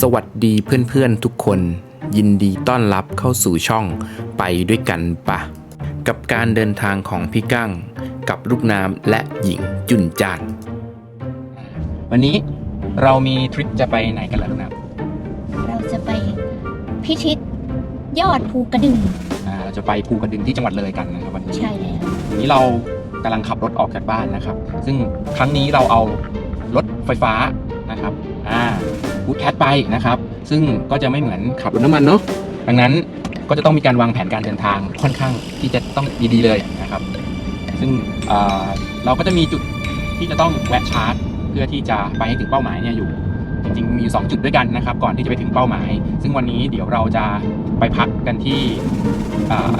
สวัสดีเพื่อนๆทุกคน ยินดีต้อนรับเข้าสู่ช่องไปด้วยกันปะ กับการเดินทางของพี่กั้ง กับลูกน้ำและหญิงจุนจานวันนี้เรามีทริปจะไปไหนกันล่ะลูกน้เราจะไปพิชิตยอดภูกระดึงำอ่าเราจะไปภูกระดึงที่จังหวัดเลยกันนะครับวันนี้ใช่แล้ววันนี้เรากำลังขับรถออกจากบ้านนะครับ ซึ่งครั้งนี้เราเอารถไฟฟ้านะครับอ่า บูทแคทไปนะครับ ซึ่งก็จะไม่เหมือนขับรถน้ำมันเนาะดังนั้นก็จะต้องมีการวางแผนการเดินทางค่อนข้างที่จะต้องดีๆเลยนะครับ ซึ่งอ่าเราก็จะมีจุดที่จะต้องแวะชาร์จ เพื่อที่จะไปให้ถึงเป้าหมายเนี่ยอยู่จริงๆมีอยู่2จุดด้วยกันนะครับ ก่อนที่จะไปถึงเป้าหมาย ซึ่งวันนี้เดี๋ยวเราจะไปพักกันที่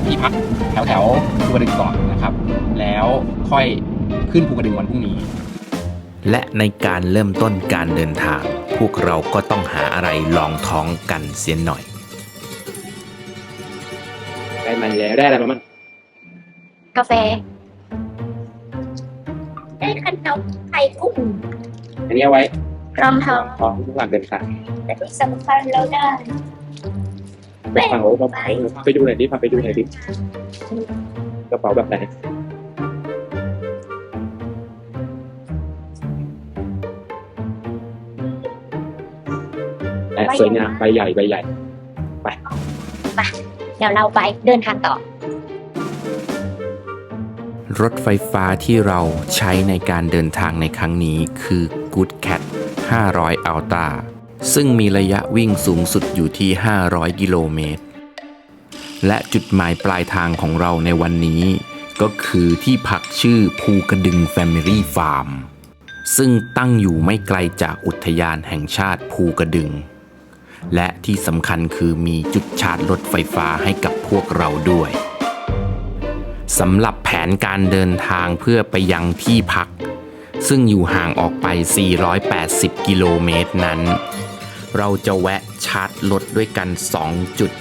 ที่พักแถวแถวๆภูกระดึงก่อนนะครับ แล้วค่อยขึ้นภูกระดึงวันพรุ่งนี้ และในการเริ่มต้นการเดินทาง พวกเราก็ต้องหาอะไรลองท้องกันเสียหน่อย ได้มาแล้วได้อะไรมาบ้างกาแฟ ได้ขนมไข่กุ้งอันนี้เอาไว้รองทองของระหว่างเดินทางแต่ที่สำคัญเราได้ไปฟังโอ้ไปดูหน่อยดิพาไปดูหน่อยดิกระเป๋าแบบไหน สวยงามใบใหญ่ใบใหญ่เดี๋ยวเราไปเดินทางต่อ รถไฟฟ้าที่เราใช้ในการเดินทางในครั้งนี้คือ Good Cat 500 Ultra ซึ่งมีระยะวิ่งสูงสุดอยู่ที่ 500 กิโลเมตร และจุดหมายปลายทางของเราในวันนี้ ก็คือที่พักชื่อภูกระดึง Family Farm ซึ่งตั้งอยู่ไม่ไกลจากอุทยานแห่งชาติภูกระดึง และที่สำคัญคือมีจุดชาร์จรถไฟฟ้าให้กับพวกเราด้วยสำหรับแผนการเดินทางเพื่อไปยังที่พัก ซึ่งอยู่ห่างออกไป 480 กิโลเมตรนั้น เราจะแวะชาร์จรถด้วยกัน 2 จุด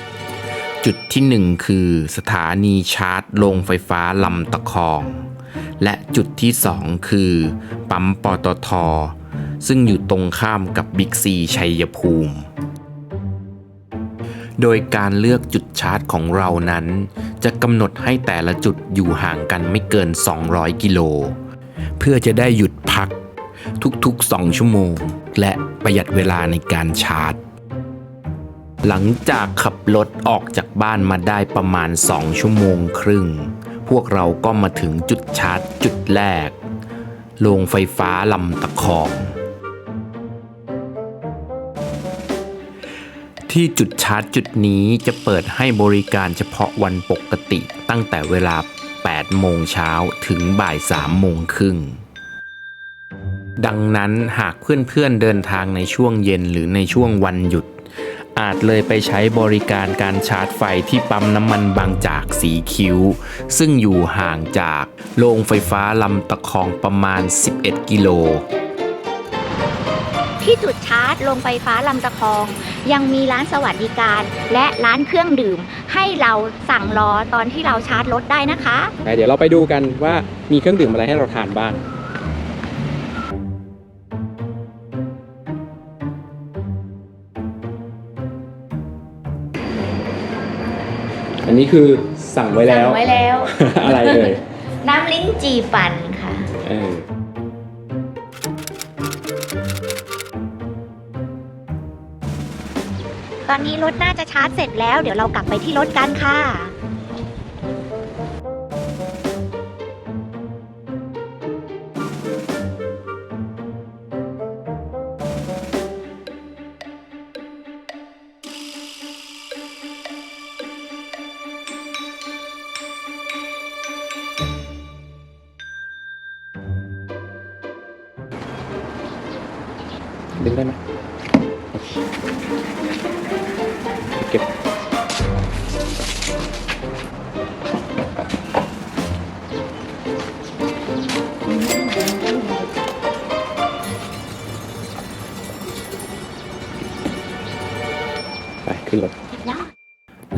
จุดที่ 1 คือสถานีชาร์จโรงไฟฟ้าลำตะคอง และจุดที่ 2 คือ ปั๊มปตท ซึ่งอยู่ตรงข้ามกับบิ๊กซีชัยภูมิ โดยการเลือกจุดชาร์จของเรานั้น จะกำหนดให้แต่ละจุดอยู่ห่างกันไม่เกิน 200 กิโล เพื่อจะได้หยุดพักทุกๆ 2 ชั่วโมง และประหยัดเวลาในการชาร์จ หลังจากขับรถออกจากบ้านมาได้ประมาณ 2 ชั่วโมงครึ่ง พวกเราก็มาถึงจุดชาร์จจุดแรก โรงไฟฟ้าลำตะคอง ที่จุดชาร์จจุดนี้จะเปิดให้บริการเฉพาะวันปกติตั้งแต่เวลา 8 โมงเช้าถึงบ่าย 3 โมงครึ่ง ดังนั้นหากเพื่อนๆเดินทางในช่วงเย็นหรือในช่วงวันหยุด อาจเลยไปใช้บริการการชาร์จไฟที่ปั๊มน้ำมันบางจากสีคิ้ว ซึ่งอยู่ห่างจากโรงไฟฟ้าลำตะคองประมาณ 11 กิโลที่จุด ชาร์จโรงไฟฟ้าลำตะคอง ยังมีร้านสวัสดิการ และร้านเครื่องดื่ม ให้เราสั่งรอตอนที่เราชาร์จรถได้นะคะแต่เดี๋ยวเราไปดูกันว่ามีเครื่องดื่มอะไรให้เราทานบ้าง อันนี้คือสั่งไว้แล้ว สั่งไว้แล้ว อะไรเลยน้ำลิ้นจี่ปั่นค่ะ เออ ตอนนี้รถน่าจะชาร์จเสร็จแล้ว เดี๋ยวเรากลับไปที่รถกันค่ะ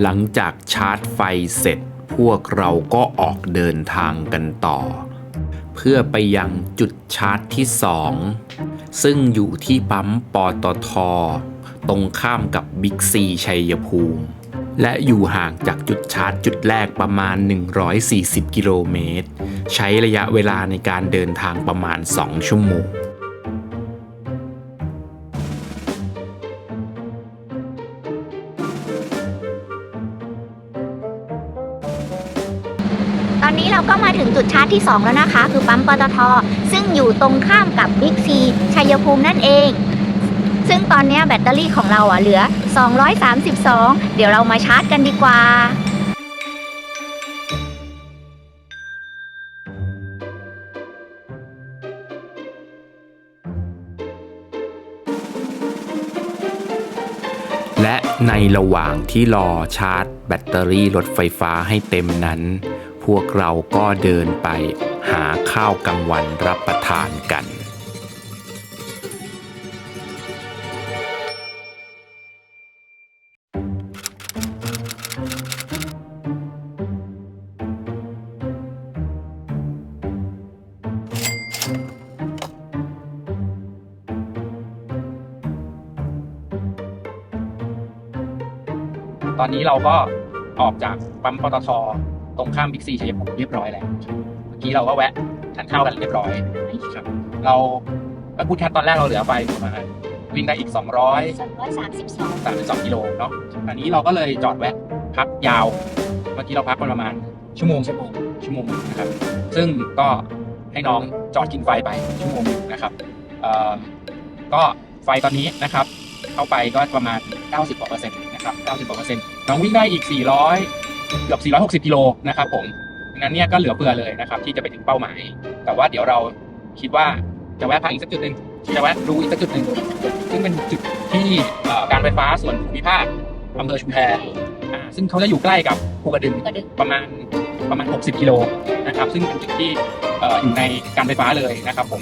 หลังจากชาร์จไฟเสร็จ พวกเราก็ออกเดินทางกันต่อ เพื่อไปยังจุดชาร์จที่2ซึ่งอยู่ที่ปั๊มปตท ตรงข้ามกับบิ๊กซีชัยภูมิ และอยู่ห่างจากจุดชาร์จจุดแรกประมาณ 140 กิโลเมตร ใช้ระยะเวลาในการเดินทางประมาณ 2 ชั่วโมง จุดชาร์จที่ 2 แล้วนะคะ คือปั๊มปตท ซึ่งอยู่ตรงข้ามกับบิ๊กซีชัยภูมินั่นเอง ซึ่งตอนนี้แบตเตอรี่ของเราอะเหลือ 232 เดี๋ยวเรามาชาร์จกันดีกว่าและในระหว่างที่รอชาร์จแบตเตอรี่รถไฟฟ้าให้เต็มนั้น วกเราก็เดินไปหาข้าวกลางวันรับประทานกัน ตอนนี้เราก็ออกจากปั๊มปตท ตรงข้ามบิ๊กซีชัยภูมิเรียบร้อยแล้วครับเมื่อกี้เราก็แวะทานข้าวกันเรียบร้อยครับ เราก็พูดแค่ตอนแรกเราเหลือไปประมาณวิ่งได้อีก 200 232 32กิโลเนาะอันนี้เราก็เลยจอดแวะพักยาว เมื่อกี้เราพักกันประมาณชั่วโมงชั่วโมงชั่วโมงนะครับ ซึ่งก็ให้น้องจอดกินไฟไปชั่วโมงหนึ่งนะครับเอ่อก็ไฟตอนนี้นะครับ เข้าไปก็ประมาณ 90กว่าเปอร์เซ็นต์นะครับ 90กว่าเปอร์เซ็นต์น้องวิ่งได้อีก 400 เกือบ 460 กิโลนะครับผมดังนั้นเนี่ยก็เหลือเฟือเลยนะครับที่จะไปถึงเป้าหมาย แต่ว่าเดี๋ยวเราคิดว่าจะแวะพักอีกสักจุดหนึ่งจะแวะดูอีกสักจุดหนึ่งซึ่งเป็นจุดที่เอ่อการไฟฟ้าส่วนภูมิภาคอำเภอชุมแพอ่าซึ่งเขาจะอยู่ใกล้กับภูกระดึงกระดึงประมาณประมาณ 60 กิโลนะครับ ซึ่งเป็นจุดที่เอ่ออยู่ในการไฟฟ้าเลยนะครับผม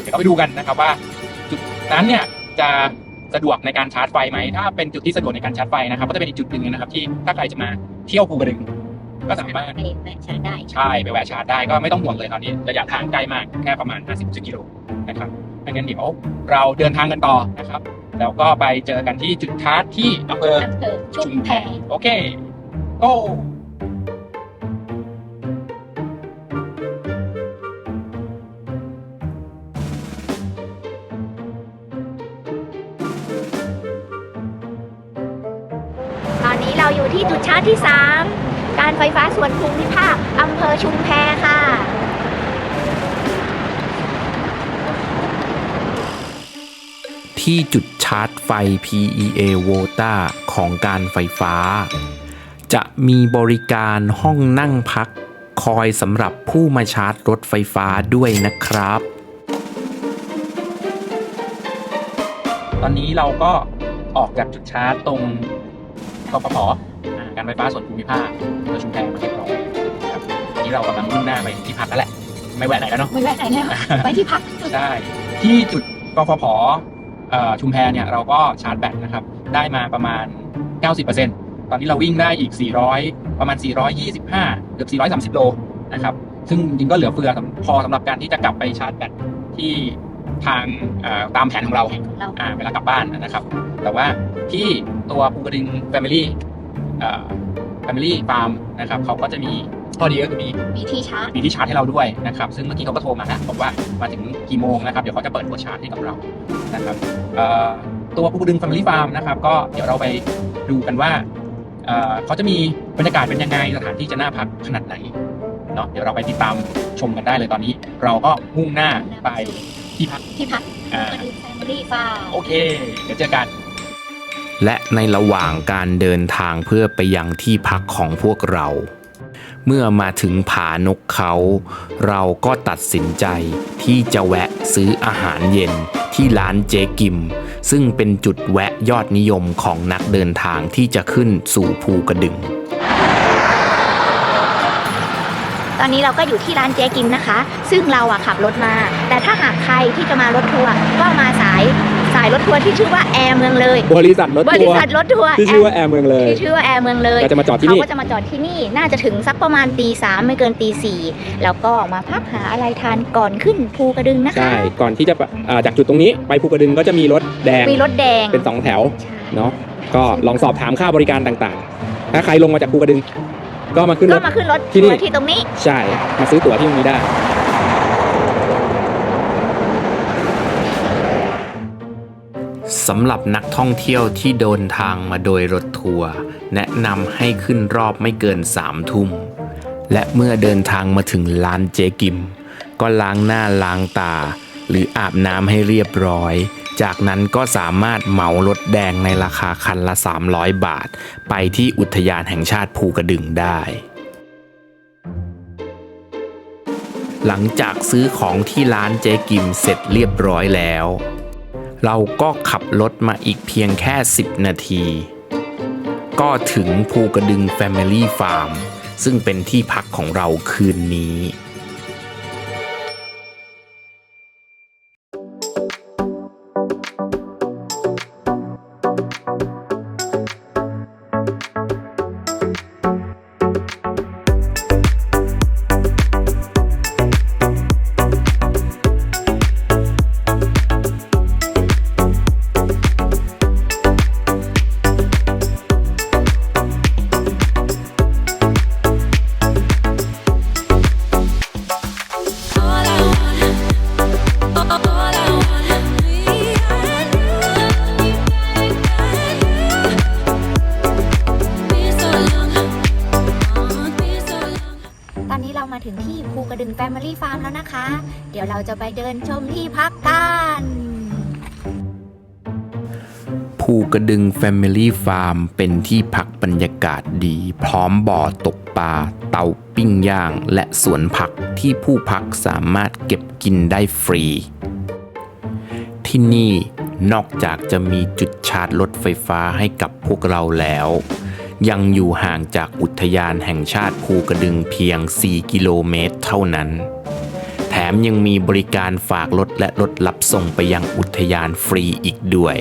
เดี๋ยวเราไปดูกันนะครับว่าจุดนั้นเนี่ยจะ สะดวกในการชาร์จไฟไหมถ้าเป็นจุดที่สะดวกในการชาร์จไฟนะครับ ก็จะเป็นอีกจุดหนึ่งนะครับ ที่ถ้าใครจะมาเที่ยวภูกระดึงก็สามารถไปแวะชาร์จได้ใช่ไปแวะชาร์จได้ก็ไม่ต้องห่วงเลยตอนนี้ระยะทางใกล้มากแค่ประมาณ 50กิโลนะครับดังนั้นเดี๋ยวเราเดินทางกันต่อนะครับ แล้วก็ไปเจอกันที่จุดชาร์จที่อำเภออำเภอชุมแพโอเคโาร์จที่ 3 การไฟฟ้าส่วนภูมิภาคอำเภอชุมแพค่ะที่จุดชาร์จไฟ PEA Vota ของการไฟฟ้า จะมีบริการห้องนั่งพัก คอยสำหรับผู้มาชาร์จรถไฟฟ้าด้วยนะครับ ตอนนี้เราก็ออกจากจุดชาร์จตรงกฟผอ่า การไฟฟ้าส่วนภูมิภาคอำเภอชุมแพมาเรียบร้อยครับทีนี้เรากำลังมุ่งหน้าไปที่พักแล้วแหละ ไม่แวะไหนแล้วเนาะ ไม่แวะไหนแล้วไปที่พักใช่ ที่จุดกฟผเอ่อชุมแพเนี่ยเราก็ชาร์จแบตนะครับ ได้มาประมาณ 90%ตอนนี้เราวิ่งได้อีก 400 ประมาณ 425 เกือบ 430 โลนะครับ ซึ่งจริงๆก็เหลือเฟือสำพอสำหรับการที่จะกลับไปชาร์จแบตที่ทางเอ่อตามแผนของเราเราอ่าเวลากลับบ้านนะครับ แต่ว่าที่ตัวภูกระดึง Family เอ่อ Family Farm นะครับเขาก็จะมีข้อดีก็คือมีมีที่ชาร์จมีที่ชาร์จให้เราด้วยนะครับ ซึ่งเมื่อกี้เขาก็โทรมานะบอกว่ามาถึงกี่โมงนะครับเดี๋ยวเขาจะเปิดหัวชาร์จให้กับเรานะครับเอ่อตัวภูกระดึง Family Farm นะครับก็เดี๋ยวเราไปดูกันว่าเอ่อเขาจะมีบรรยากาศเป็นยังไงสถานที่จะน่าพักขนาดไหนเนาะเดี๋ยวเราไปติดตามชมกันได้เลยตอนนี้ เราก็มุ่งหน้าไปที่พักที่พักอ่ากระดึงแฟมิลี่ฟาร์มโอเค เดี๋ยวเจอกัน และในระหว่างการเดินทางเพื่อไปยังที่พักของพวกเรา เมื่อมาถึงผานกเขา เราก็ตัดสินใจที่จะแวะซื้ออาหารเย็นที่ร้านเจกิม ซึ่งเป็นจุดแวะยอดนิยมของนักเดินทางที่จะขึ้นสู่ภูกระดึง ตอนนี้เราก็อยู่ที่ร้านเจ๊กิมนะคะ ซึ่งเราอะขับรถมา แต่ถ้าหากใครที่จะมารถทัวร์ก็มาสาย สายรถทัวร์ที่ชื่อว่าแอร์เมืองเลย บริษัทรถบทัริวร์ษัทรถทัวร์ที่ชื่อว่าแอร์เมืองเลย ที่ชื่อว่าแอร์เมืองเลยเราจะมาจอดที่เขานี่ก็จะมาจอดที่นี่น่าจะถึงสักประมาณตีสามไม่เกินตีสี่แล้วก็มาพักหาอะไรทานก่อนขึ้นภูกระดึงนะคะ ใช่ ก่อนที่จะไปอ่าจากจุดตรงนี้ไปภูกระดึงก็จะมีรถแดงมีรถแดง เป็นสองแถวใช่เนาะก็ลองสอบถามค่าบริการต่างๆ ถ้าใครลงมาจากภูกระดึง ก็มาขึ้นรก็ถ มาขึ้นรถที่นี่ ทัวร์ที่ตรงนี้ ใช่ มาซื้อตั๋วที่ตรงนี้ได้ำหรับนักท่องเที่ยวที่เดินทางมาโดยรถทัวร์แนะนำให้ขึ้นรอบไม่เกินสามทุ่ม และเมื่อเดินทางมาถึงร้านเจกิม ก็ล้างหน้าล้างตา หรืออาบน้ำให้เรียบร้อย จากนั้นก็สามารถเหมารถแดงในราคาคันละ 300 บาท ไปที่อุทยานแห่งชาติภูกระดึงได้หลังจากซื้อของที่ร้านเจกิมเสร็จเรียบร้อยแล้ว เราก็ขับรถมาอีกเพียงแค่ 10 นาที ก็ถึงภูกระดึง Family Farm ซึ่งเป็นที่พักของเราคืนนี้ มที่พักกันภูกระดึง Family Farm เป็นที่พักบรรยากาศดี พร้อมบ่อตกปลาเตาปิ้งย่าง และสวนผักที่ผู้พักสามารถเก็บกินได้ฟรี ที่นี่นอกจากจะมีจุดชาร์จรถไฟฟ้าให้กับพวกเราแล้ว ยังอยู่ห่างจากอุทยานแห่งชาติภูกระดึงเพียง 4 กิโลเมตรเท่านั้น มยังมีบริการฝากรถและรถรับส่งไปยังอุทยานฟรีอีกด้วย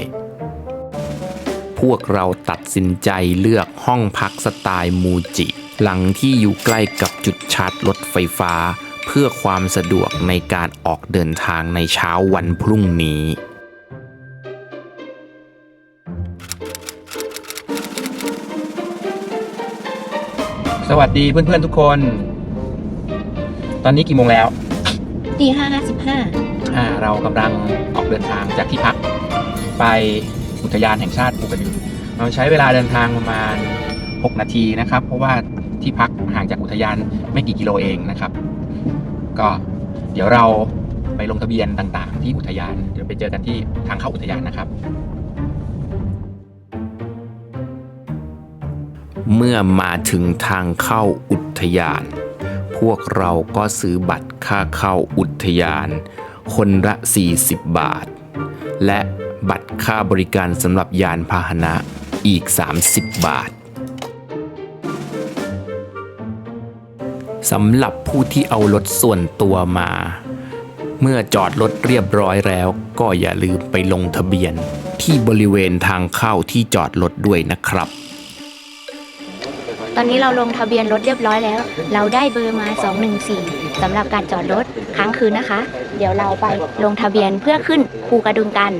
พวกเราตัดสินใจเลือกห้องพักสไตล์มูจิ หลังที่อยู่ใกล้กับจุดชาร์จรถไฟฟ้า เพื่อความสะดวกในการออกเดินทางในเช้าวันพรุ่งนี้สวัสดีเพื่อนๆทุกคน ตอนนี้กี่โมงแล้ว ตีห้าสิบห้าอ่าเรากำลังออกเดินทางจากที่พัก ไปอุทยานแห่งชาติภูกระดึงเราใช้เวลาเดินทางประมาณ 6 นาทีนะครับ เพราะว่าที่พักห่างจากอุทยานไม่กี่กิโลเองนะครับ ก็เดี๋ยวเราไปลงทะเบียนต่างๆ ที่อุทยาน เดี๋ยวไปเจอกันที่ทางเข้าอุทยานนะครับ เมื่อมาถึงทางเข้าอุทยาน พวกเราก็ซื้อบัตร ค่าเข้าอุทยาน คนละ 40 บาท และบัตรค่าบริการสำหรับยานพาหนะอีก 30 บาทสำหรับผู้ที่เอารถส่วนตัวมา เมื่อจอดรถเรียบร้อยแล้ว ก็อย่าลืมไปลงทะเบียนที่บริเวณทางเข้าที่จอดรถด้วยนะครับ ตอนนี้เราลงทะเบียนรถเรียบร้อยแล้ว เราได้เบอร์มา 214 สำหรับการจอดรถค้างคืนนะคะ เดี๋ยวเราไปลงทะเบียนเพื่อขึ้นภูกระดึงกัน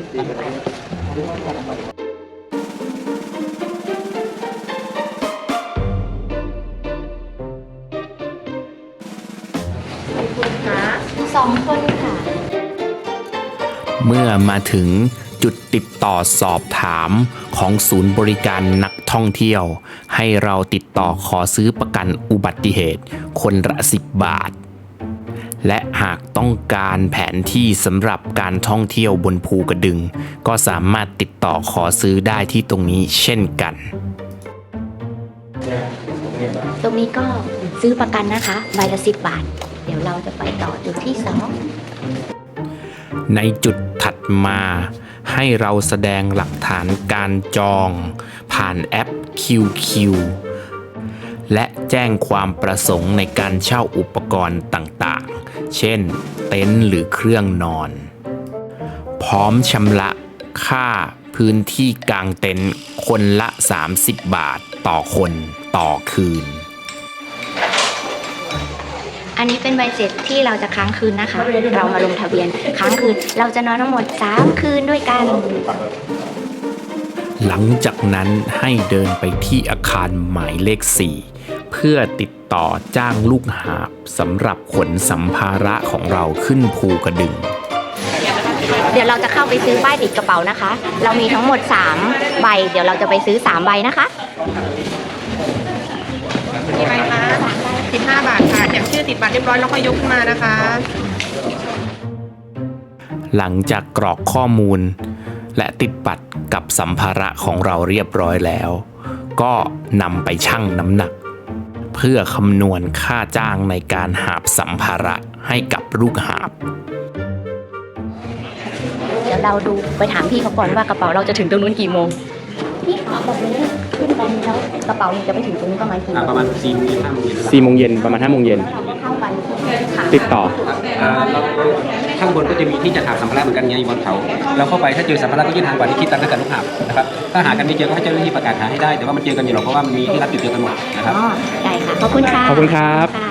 สองคนค่ะ เมื่อมาถึงจุดติดต่อสอบถามของศูนย์บริการนักท่องเที่ยว ให้เราติดต่อขอซื้อประกันอุบัติเหตุ คนละสิบบาท และหากต้องการแผนที่สำหรับการท่องเที่ยวบนภูกระดึง ก็สามารถติดต่อขอซื้อได้ที่ตรงนี้เช่นกัน ตรงนี้ก็ซื้อประกันนะคะใบละสิบบาท เดี๋ยวเราจะไปต่อจุดที่สองในจุดถัดมาให้เราแสดงหลักฐานการจอง ผ่านแอป QQ และแจ้งความประสงค์ในการเช่าอุปกรณ์ต่างๆ เช่น เต็นท์หรือเครื่องนอน พร้อมชำระค่าค่าพื้นที่กลางเต็นท์คนละ 30 บาทต่อคนต่อคืน อันนี้เป็นใบเสร็จที่เราจะค้างคืนนะคะ เรามาลงทะเบียนค้างคืน เราจะนอนทั้งหมด 3 คืนด้วยกัน หลังจากนั้นให้เดินไปที่อาคารหมายเลข 4 เพื่อติดต่อจ้างลูกหาบสำหรับขนสัมภาระของเราขึ้นภูกระดึง เดี๋ยวเราจะเข้าไปซื้อป้ายติดกระเป๋านะคะ เรามีทั้งหมด 3 ใบ เดี๋ยวเราจะไปซื้อ 3 ใบนะคะกี่ใบคะ15บาทค่ะแถมชื่อติดบัตรเรียบร้อยแล้วค่อยยกขึ้นมานะคะ หลังจากกรอกข้อมูล และติดบัตรกับสัมภาระของเราเรียบร้อยแล้ว ก็นำไปชั่งน้ำหนัก เพื่อคำนวณค่าจ้างในการหาบสัมภาระให้กับลูกหาบ เดี๋ยวเราดูไปถามพี่เขาก่อนว่ากระเป๋าเราจะถึงตรงนู้นกี่โมง พี่ขอบอกเลยว่าขึ้นไปแล้วกระเป๋าเนี่ยจะไปถึงตรงนี้ประมาณกี่โมงประมาณ4โมงเย็น5โมงเย็น4โมงเย็นประมาณ5โมงเย็นเราจะเข้าไปค่ะติดต่อ อ่าเราข้างบนก็จะมีที่จะหาสัมภาระเหมือนกันไงบนเขาเราเข้าไปถ้าเจอสัมภาระก็ยื่นทางบัตรที่คิดตังค์ด้วยกันลูกหาบนะครับถ้าหากันไม่เจอก็ให้เจ้าหน้าที่ประกาศหาให้ได้แต่ว่ามันเจอกันอยู่หรอกเพราะว่ามันมีที่รับจุดเดียวกันหมดนะครับ อ๋อได้ค่ะ ขอบคุณค่ะขอบคุณครับค่ะ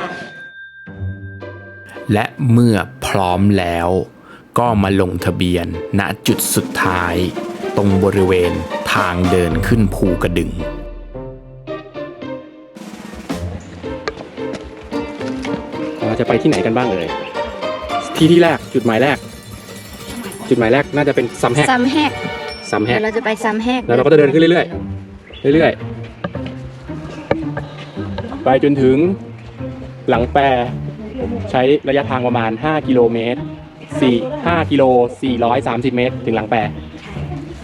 และเมื่อพร้อมแล้ว ก็มาลงทะเบียนณจุดสุดท้าย ตรงบริเวณทางเดินขึ้นภูกระดึง เราจะไปที่ไหนกันบ้างเอ่ยที่ที่แรกจุดหมายแรก จุดหมายแรกน่าจะเป็นซัมแฮกซัมแฮกซัมแฮเดี๋ยก วเราจะไปซัมแฮกแล้วเราก็จะเดินขึ้นเรื่อยๆเรื่อยๆ ไปจนถึงหลังแปรใช้ระยะทางประมาณ 5 กิโลเมตร4 5กิโล430 เมตร ถึงหลังแปร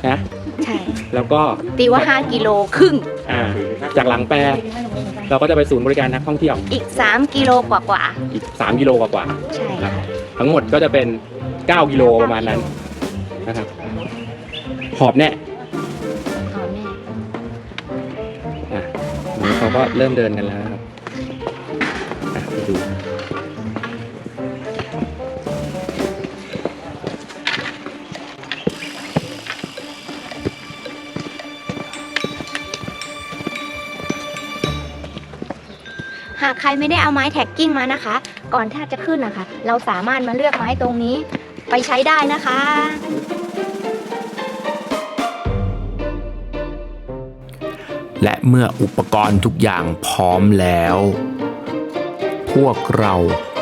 นะ ใช่ แล้วก็ตีว่า 5 กิโลครึ่ง อ่าจากหลังแปรเราก็จะไปศูนย์บริการนักท่องเที่ยวอีก 3 กิโลกว่ากว่าอีก 3 กิโลกว่าๆใช่ๆครับค่ะทั้งหมดก็จะเป็น 9 กิโลประมาณนั้นนะครับหอบแน่เอาแน่อะนี่เขาก็เริ่มเดินกันแล้วนะครับอะไปดูากใครไม่ได้เอาไม้แท็กกิ้งมานะคะ ก่อนที่จะขึ้นนะคะ เราสามารถมาเลือกไม้ตรงนี้ไปใช้ได้นะคะ และเมื่ออุปกรณ์ทุกอย่างพร้อมแล้ว พวกเรา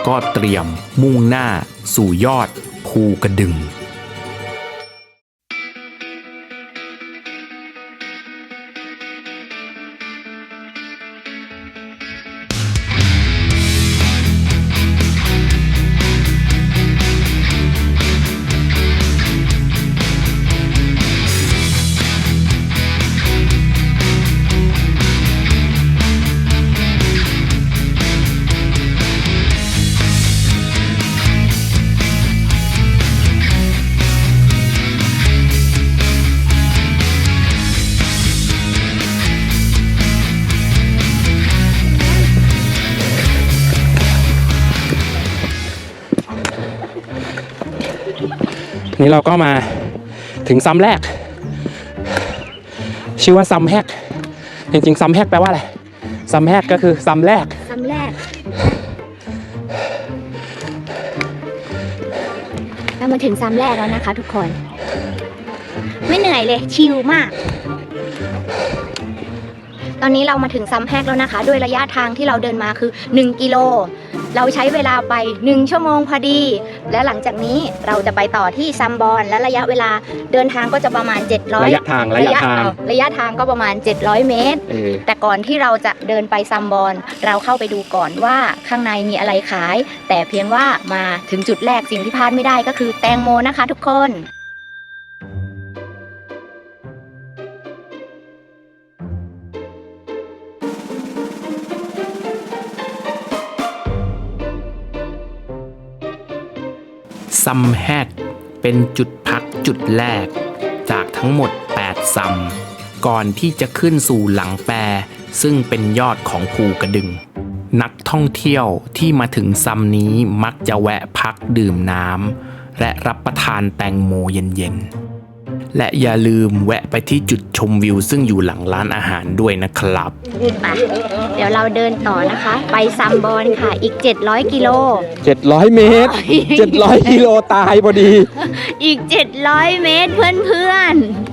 ก็เตรียมมุ่งหน้าสู่ยอดภูกระดึง นี่เราก็มาถึงซัมแรก ชื่อว่าซัมแฮกจริงๆซัมแฮกแปลว่าอะไรซัมแฮกก็คือซัมแรกซ้ำแรกเรามาถึงซ้ำแรกแล้วนะคะ ทุกคน ไม่เหนื่อยเลยชิลมาก ตอนนี้เรามาถึงซ้ำแฮกแล้วนะคะ ด้วยระยะทางที่เราเดินมาคือ 1กิโล เราใช้เวลาไป 1 ชั่วโมงพอดี และหลังจากนี้เราจะไปต่อที่ซัมบอนและระยะเวลาเดินทางก็จะประมาณ 700 ระยะทางระยะทางเอระยะทางก็ประมาณ 700 เมตรเออแต่ก่อนที่เราจะเดินไปซัมบอนเราเข้าไปดูก่อนว่าข้างในมีอะไรขาย แต่เพียงว่ามาถึงจุดแรกสิ่งที่พลาดไม่ได้ก็คือแตงโมนะคะทุกคน ซัมแฮกเป็นจุดพักจุดแรก จากทั้งหมด 8 ซัม ก่อนที่จะขึ้นสู่หลังแปร ซึ่งเป็นยอดของภูกระดึง นักท่องเที่ยวที่มาถึงซัมนี้มักจะแวะพักดื่มน้ำและรับประทานแตงโมเย็นๆ และอย่าลืมแวะไปที่จุดชมวิว ซึ่งอยู่หลังร้านอาหารด้วยนะครับ ไปเดี๋ยวเราเดินต่อนะคะ ไปซัมบอนค่ะ อีก 700 กิโล 700 เมตร 700 กิโลตายพอดี อีก 700 เมตรเพื่อนๆ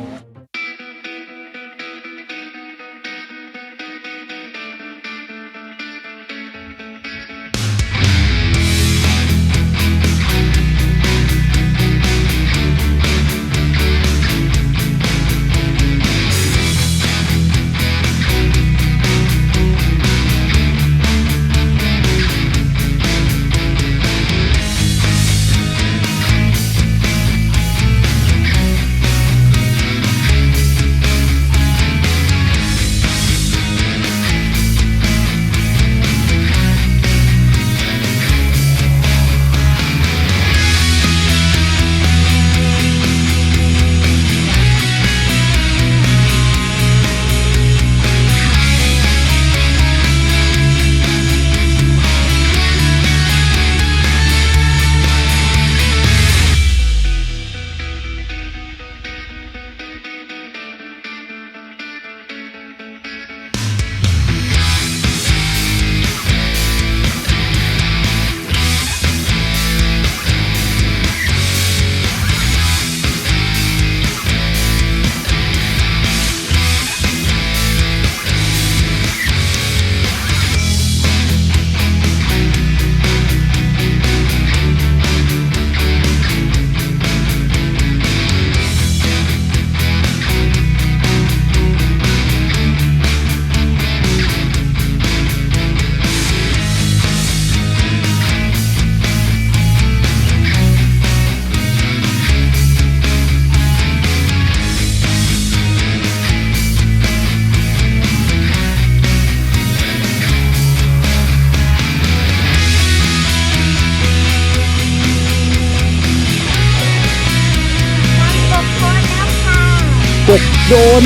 โดน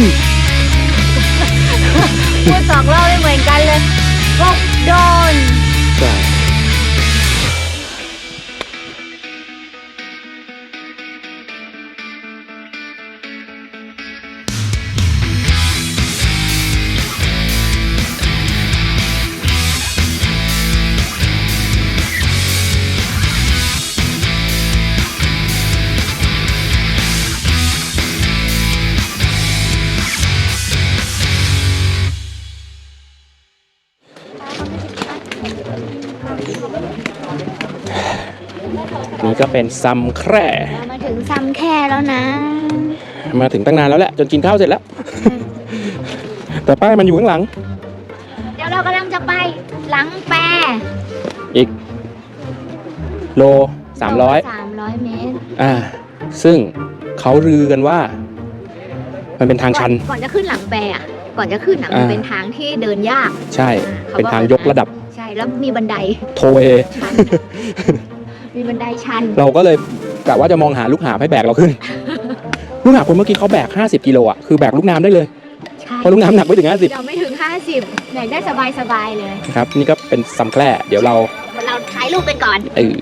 พูดสองรอบเลย นี่ก็เป็นซัมแคร่มาถึงซัมแค่แล้วนะ มาถึงตั้งนานแล้วแหละ จนกินข้าวเสร็จแล้ว แต่ป้ายมันอยู่ข้างหลัง เดี๋ยวเรากำลังจะไปหลังแปรอีก โล300สามร้อยเมตรอ่า ซึ่งเขาลือกันว่า มันเป็นทางชัน ก่อก่อนจะขึ้นหลังแปรอะก่อนจะขึ้นอะอ่ามัมันเป็นทางที่เดินยาก ใช่ เป็นทางยกระดับใช่แล้วมีบันไดโทเวชัน มีบันไดชันเราก็เลยกะว่าจะมองหาลูกหาบให้แบกเราขึ้น ลูกหาบคนเมื่อกี้เขาแบก 50กิโลอะคือแบกลูกน้ำได้เลยใช่เพราะลูกน้ำหนักไม่ถึง 50เดี๋ยวไม่ถึง 50แบกได้สบายๆเลยนะครับนี่ก็เป็นซัมแคร่เดี๋ยวเราเราถ่ายรูปกันก่อนเออ